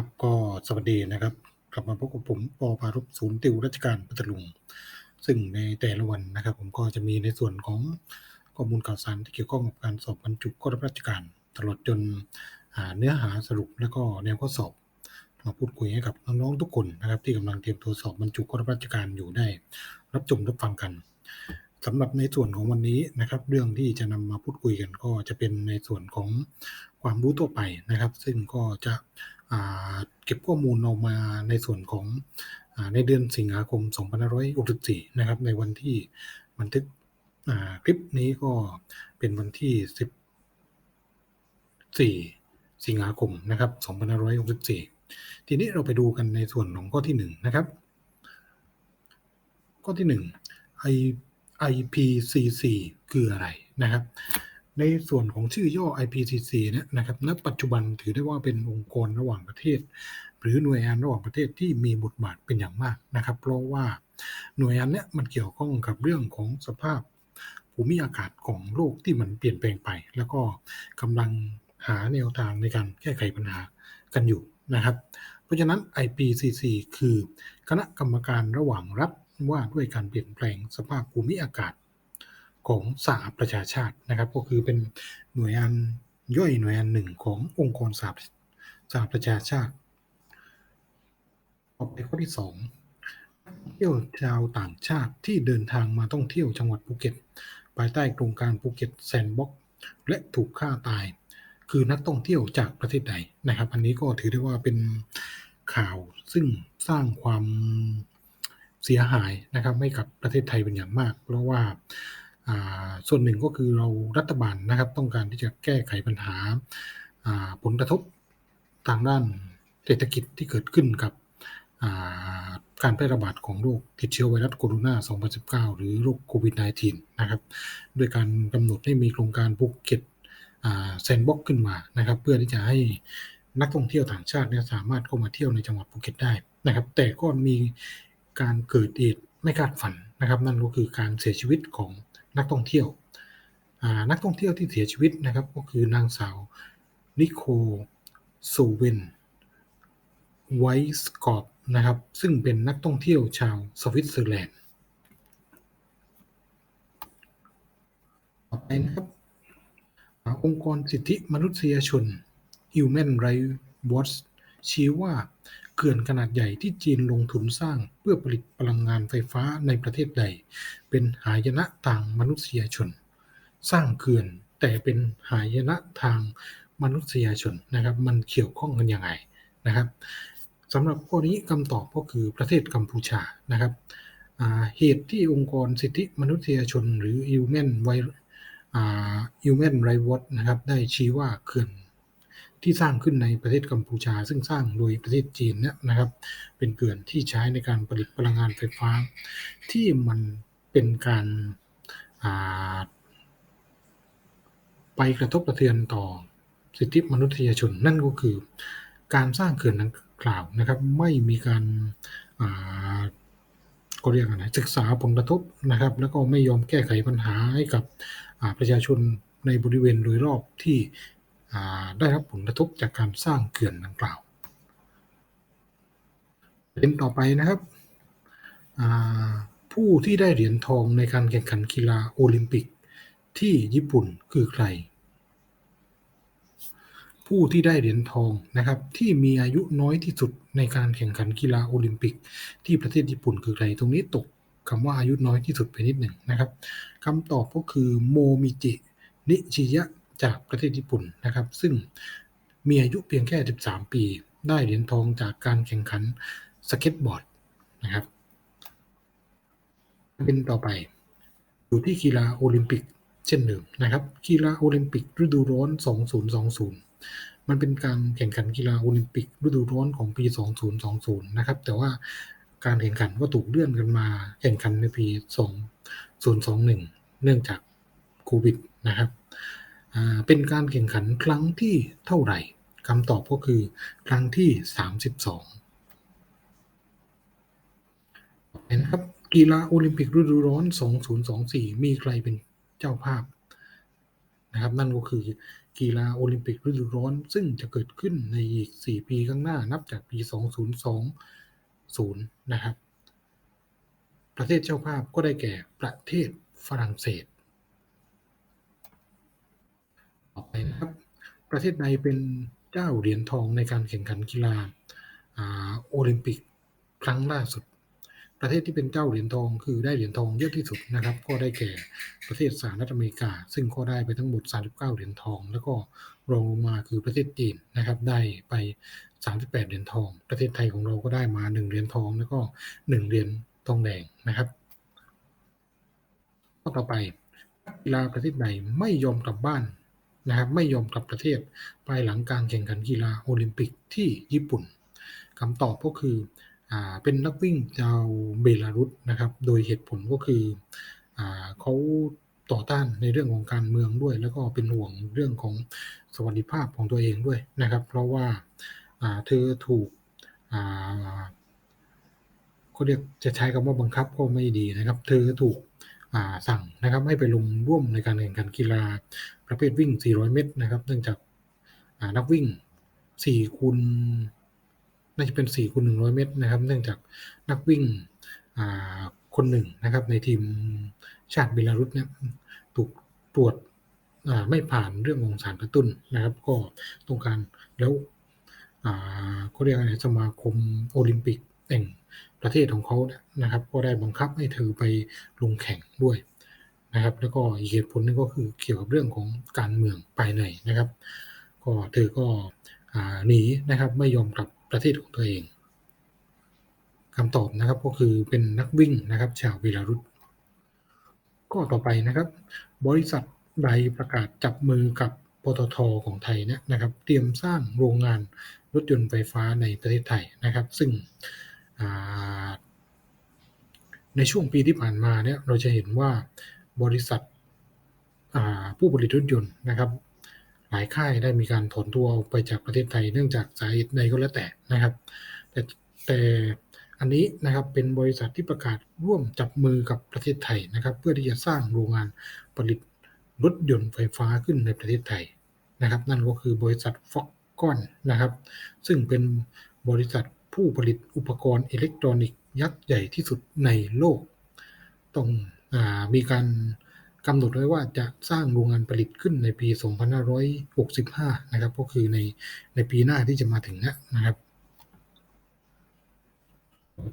ครับก็สวัสดีนะครับ กลับมาพบกับผมปอพารุศูนย์ติวราชการพัทลุง ซึ่งในแต่ละวันนะครับ ผมก็จะมีในส่วนของข้อมูลข่าวสารที่เกี่ยวข้องกับการสอบบรรจุข้อรับราชการ ตลอดจนเนื้อหาสรุปและก็แนวข้อสอบมาพูดคุยให้กับน้องๆทุกคนนะครับ ที่กำลังเตรียมตัวสอบบรรจุข้อรับราชการอยู่ได้ รับชมรับฟังกันสำหรับในส่วนของวันนี้นะครับ เรื่องที่จะนำมาพูดคุยกันก็จะเป็นในส่วนของความรู้ทั่วไปนะครับ ซึ่งก็จะ เก็บข้อมูลเอามาในส่วนของอในเดือนสิงหาคม 2564 นะครับ ในวันที่บันทึกคลิปนี้ก็เป็นวันที่ 14 สิงหาคม นะครับ 2564 ทีนี้เราไปดูกันในส่วนของข้อที่ 1 นะครับ ข้อที่ 1 IPCC คืออะไรนะครับ ในส่วนของชื่อย่อ IPCC เนี่ยนะครับณปัจจุบันถือได้ว่าเป็นองค์กรระหว่างประเทศ หรือหน่วยงานระหว่างประเทศที่มีบทบาทเป็นอย่างมากนะครับ เพราะว่าหน่วยงานเนี้ยมันเกี่ยวข้องกับเรื่องของสภาพภูมิอากาศของโลกที่มันเปลี่ยนแปลงไป แล้วก็กำลังหาแนวทางในการแก้ไขปัญหากันอยู่นะครับ เพราะฉะนั้น IPCC คือคณะกรรมการระหว่างรัฐว่าด้วยการเปลี่ยนแปลงสภาพภูมิอากาศ ของสหประชาชาตินะครับ ก็คือเป็นหน่วยงานย่อยหน่วยงานหนึ่งขององค์กรสหสหประชาชาติต่อไปข้อที่สองเที่ยวชาวต่างชาติที่เดินทางมาท่องเที่ยวจังหวัดภูเก็ต ภายใต้โครงการภูเก็ตแซนด์บ็อกซ์และถูกฆ่าตาย คือนักท่องเที่ยวจากประเทศใดนะครับ อันนี้ก็ถือได้ว่าเป็นข่าวซึ่งสร้างความเสียหายนะครับให้กับประเทศไทยเป็นอย่างมาก เพราะว่า ส่วนหนึ่งก็คือเรารัฐบาลนะครับ ต้องการที่จะแก้ไขปัญหาผลกระทบทางด้านเศรษฐกิจที่เกิดขึ้นกับการแพร่ระบาดของโรคติดเชื้อไวรัสโคโรนา 2019 หรือโรคโควิด -19 นะครับด้วยการกำหนดให้มีโครงการภูเก็ตแซนบ็อกขึ้นมานะครับ เพื่อที่จะให้นักท่องเที่ยวต่างชาติเนี่ยสามารถเข้ามาเที่ยวในจังหวัดภูเก็ตได้นะครับ แต่ก็มีการเกิดเหตุไม่คาดฝันนะครับ นั่นก็คือการเสียชีวิตของ นักท่องเที่ยว นักท่องเที่ยวที่เสียชีวิตนะครับก็คือนางสาวนิโคโซเวนไวส์กอบนะครับ ซึ่งเป็นนักท่องเที่ยวชาวสวิตเซอร์แลนด์ ต่อไปนะครับ องค์กรสิทธิมนุษยชน Human Rights Watch ชี้ว่า ขื่อนขนาดใหญ่ที่จีนลงทุนสร้างเพื่อผลิตพลังงานไฟฟ้าในประเทศใด เป็นหายนะทางมนุษยชน สร้างเขื่อนแต่เป็นหายนะทางมนุษยชนนะครับ มันเกี่ยวข้องกันยังไงนะครับสำหรับข้อนี้คำตอบก็คือประเทศกัมพูชานะครับเหตุที่องค์กรสิทธิมนุษยชนหรือ Human Rights Human Rights Watch นะครับได้ชี้ว่าเขื่อน ที่สร้างขึ้นในประเทศกัมพูชา ซึ่งสร้างโดยประเทศจีนเนี่ยนะครับ เป็นเขื่อนที่ใช้ในการผลิตพลังงานไฟฟ้า ที่มันเป็นการาไปกระทบกระเทือนต่อสิทธิมนุษยชน นั่นก็คือการสร้างเขื่อนดังกล่าวนะครับ ไม่มีการก็เรียกอะไรศึกษาผลกระทบนะครับ แล้วก็ไม่ยอมแก้ไขปัญหาให้กับประชาชนในบริเวณโดยรอบที่ ได้รับผลกระทบจากการสร้างเขื่อนดังกล่าวประเด็นต่อไปนะครับผู้ที่ได้เหรียญทองในการแข่งขันกีฬาโอลิมปิกที่ญี่ปุ่นคือใคร ผู้ที่ได้เหรียญทองนะครับที่มีอายุน้อยที่สุดในการแข่งขันกีฬาโอลิมปิก ที่ประเทศญี่ปุ่นคือใคร ตรงนี้ตกคำว่าอายุน้อยที่สุดไปนิดหนึ่งนะครับคำตอบก็คือโมมิจิ นิชิยะ จากประเทศญี่ปุ่นนะครับ ซึ่งมีอายุเพียงแค่ 13 ปี ได้เหรียญทองจากการแข่งขันสเก็ตบอร์ดนะครับเป็นต่อไป อยู่ที่กีฬาโอลิมปิกเช่นเดิมนะครับ กีฬาโอลิมปิกฤดูร้อน 2020 มันเป็นการแข่งขันกีฬาโอลิมปิกฤดูร้อนของปี 2020 นะครับ แต่ว่าการแข่งขันก็ถูกเลื่อนกันมาแข่งขันในปี 2021 เนื่องจากโควิดนะครับ เป็นการแข่งขันครั้งที่เท่าไหร่คำตอบก็คือครั้งที่ 32ต่อไปนครับกีฬาโอลิมปิกฤดูร้อน 2024 มีใครเป็นเจ้าภาพนะครับนั่นก็คือกีฬาโอลิมปิกฤดูร้อน ซึ่งจะเกิดขึ้นในอีก 4 ปีข้างหน้านับจากปี 2020 นะครับ ประเทศเจ้าภาพก็ได้แก่ประเทศฝรั่งเศส ต่ อไปนะครับ ประเทศใดเป็นเจ้าเหรียญทองในการแข่งขันกีฬาโอลิมปิกครั้งล่าสุด ประเทศที่เป็นเจ้าเหรียญทองคือได้เหรียญทองเยอะที่สุดนะครับ ก็ได้แก่ประเทศสหรัฐอเมริกา ซึ่งก็ได้ไปทั้งหมด 39 เหรียญทอง แล้วก็รองลงมาคือประเทศจีนนะครับ ได้ไป 38 เหรียญทอง ประเทศไทยของเราก็ได้มา 1 เหรียญทองแล้วก็ 1 เหรียญทองแดงนะครับข้อต่อไปกีฬาประเทศไหนไม่ยอมกลับบ้าน นะครับไม่ยอมกลับประเทศภายหลังการแข่งขันกีฬาโอลิมปิกที่ญี่ปุ่นคำตอบก็คืออเป็นนักวิ่งชาวเบลารุสนะครับ โดยเหตุผลก็คืออเขาต่อต้านในเรื่องของการเมืองด้วย แล้วก็เป็นห่วงเรื่องของสวัสดิภาพของตัวเองด้วยนะครับ เพราะว่าเธอถูกเขาเรียกจะใช้คำว่าบังคับก็ไม่ดีนะครับ เธอถูกสั่งนะครับให้ไปลงร่วมในการแข่งขันกีฬา ประเภทวิ่ง 400 เมตรนะครับเนื่องจากนักวิ่ง4คูณน่าจะเป็น4คูณ100 เมตรนะครับ เนื่องจากนักวิ่งคนหนึ่งนะครับ ในทีมชาติเบลารุสเนี่ยถูกตรวจไม่ผ่านเรื่องของสารกระตุ้นนะครับ ก็ต้องการแล้วเขาเรียกอะไรสมาคมโอลิมปิกแห่งประเทศของเขาเนี่ยนะครับ ก็ได้บังคับให้เธอไปลงแข่งด้วย นะครับ แล้วก็อีกเหตุผลนึงก็คือเกี่ยวกับเรื่องของการเมืองภายในนะครับ ก็เธอก็หนีนะครับไม่ยอมกลับประเทศของตัวเองคำตอบนะครับก็คือเป็นนักวิ่งนะครับชาวเบลารุสก็ต่อไปนะครับ บริษัทใดประกาศจับมือกับปตทของไทยเนี่ยนะครับเตรียมสร้างโรงงานรถยนต์ไฟฟ้าในประเทศไทยนะครับ ซึ่งในช่วงปีที่ผ่านมาเนี่ยเราจะเห็นว่า บริษัทผู้ผลิตรถยนต์นะครับ หลายค่ายได้มีการถอนตัวออกไปจากประเทศไทยเนื่องจากสาเหตุใดก็แล้วแต่นะครับ แต่แต่อันนี้นะครับเป็นบริษัทที่ประกาศร่วมจับมือกับประเทศไทยนะครับ เพื่อที่จะสร้างโรงงานผลิตรถยนต์ไฟฟ้าขึ้นในประเทศไทยนะครับ นั่นก็คือบริษัทฟ็อกกอนนะครับ ซึ่งเป็นบริษัทผู้ผลิตอุปกรณ์อิเล็กทรอนิกส์ยักษ์ใหญ่ที่สุดในโลก ต้อง มีการกำหนดไว้ว่าจะสร้างโรงงานผลิตขึ้นในปี 2565 นะครับ ก็คือในในปีหน้าที่จะมาถึงนะนะครับ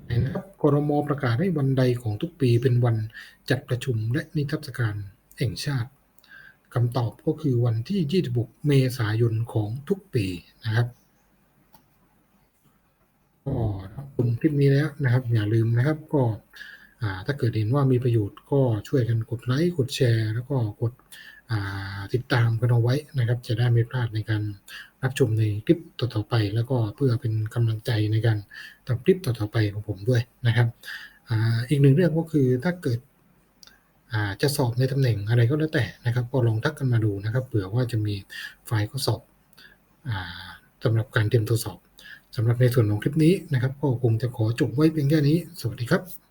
นะครับกรมประกาศให้วันใดของทุกปีเป็นวันจัดประชุมและนิทรรศการแห่งชาติคำตอบก็คือวันที่ 26 เมษายนของทุกปีนะครับก็คุณคลิปนี้แล้วนะครับ อย่าลืมนะครับก็ ถ้าเกิดเห็นว่ามีประโยชน์ก็ช่วยกันกดไลค์กดแชร์ แล้วก็กดติดตามกันเอาไว้นะครับ จะได้ไม่พลาดในการรับชมในคลิปต่อๆไป แล้วก็เพื่อเป็นกำลังใจในการทำคลิปต่อๆไปของผมด้วยนะครับอีกหนึ่งเรื่องก็คือถ้าเกิดจะสอบในตำแหน่งอะไรก็แล้วแต่นะครับ ก็ลองทักกันมาดูนะครับเผื่อว่าจะมีไฟล์ข้อสอบสำหรับการเตรียมทดสอบสำหรับในส่วนของคลิปนี้นะครับ ก็คงจะขอจบไว้เพียงแค่นี้ สวัสดีครับ